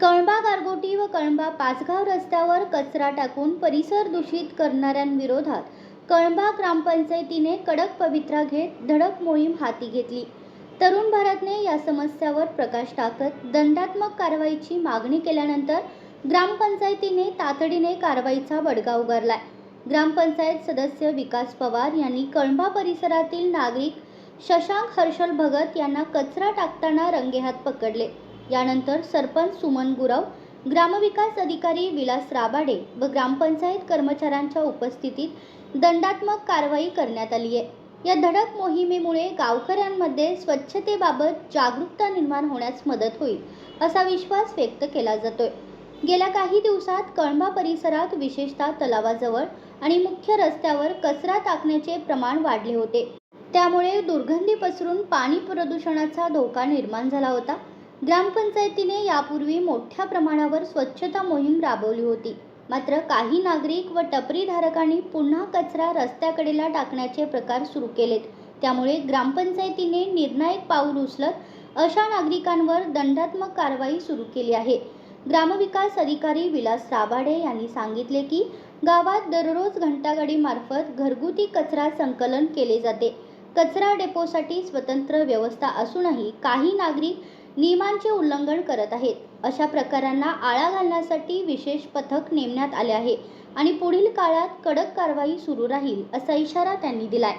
कळंबा गारगोटी व कळंबा पाचगाव रस्त्यावर कचरा टाकून परिसर दूषित करणाऱ्यांविरोधात कळंबा ग्रामपंचायतीने कडक पवित्रा घेत धडक मोहीम हाती घेतली. तरुण भारतने या समस्यावर प्रकाश टाकत दंडात्मक कारवाईची मागणी केल्यानंतर ग्रामपंचायतीने तातडीने कारवाईचा बडगा उगारलाय. ग्रामपंचायत सदस्य विकास पवार यांनी कळंबा परिसरातील नागरिक शशांक हर्षल भगत यांना कचरा टाकताना रंगेहात पकडले. यानंतर सरपंच सुमन गुराव ग्रामविकास अधिकारी विलास राबाडे व ग्रामपंचायत कर्मचाऱ्यांच्या उपस्थितीत दंडात्मक कारवाई करण्यात आली आहे. या धडक मोहिमेमुळे गावकऱ्यांमध्ये स्वच्छतेबाबत जागरूकता निर्माण होण्यास मदत होईल असा विश्वास व्यक्त केला जातोय. गेल्या काही दिवसात कळंबा परिसरात विशेषतः तलावाजवळ आणि मुख्य रस्त्यावर कचरा टाकण्याचे प्रमाण वाढले होते. त्यामुळे दुर्गंधी पसरून पाणी प्रदूषणाचा धोका निर्माण झाला होता. ग्रामपंचायतीने यापूर्वी मोठ्या प्रमाणावर स्वच्छता मोहीम राबवली होती. मात्र काही नागरिक व टपरीधारकांनी पुन्हा कचरा रस्त्याकडेला टाकण्याचे प्रकार सुरू केलेत. त्यामुळे ग्रामपंचायतीने निर्णायक पाऊल उचलत अशा नागरिकांवर दंडात्मक कारवाई सुरू केली आहे. ग्रामविकास अधिकारी विलास राबाडे यांनी सांगितले की गावात दररोज घंटागाडीमार्फत घरगुती कचरा संकलन केले जाते. कचरा डेपोसाठी स्वतंत्र व्यवस्था असूनही काही नागरिक नियमांचे उल्लंघन करत आहेत. अशा प्रकारांना आळा घालण्यासाठी विशेष पथक नेमण्यात आले आहे आणि पुढील काळात कडक कारवाई सुरू राहील असा इशारा त्यांनी दिलाय.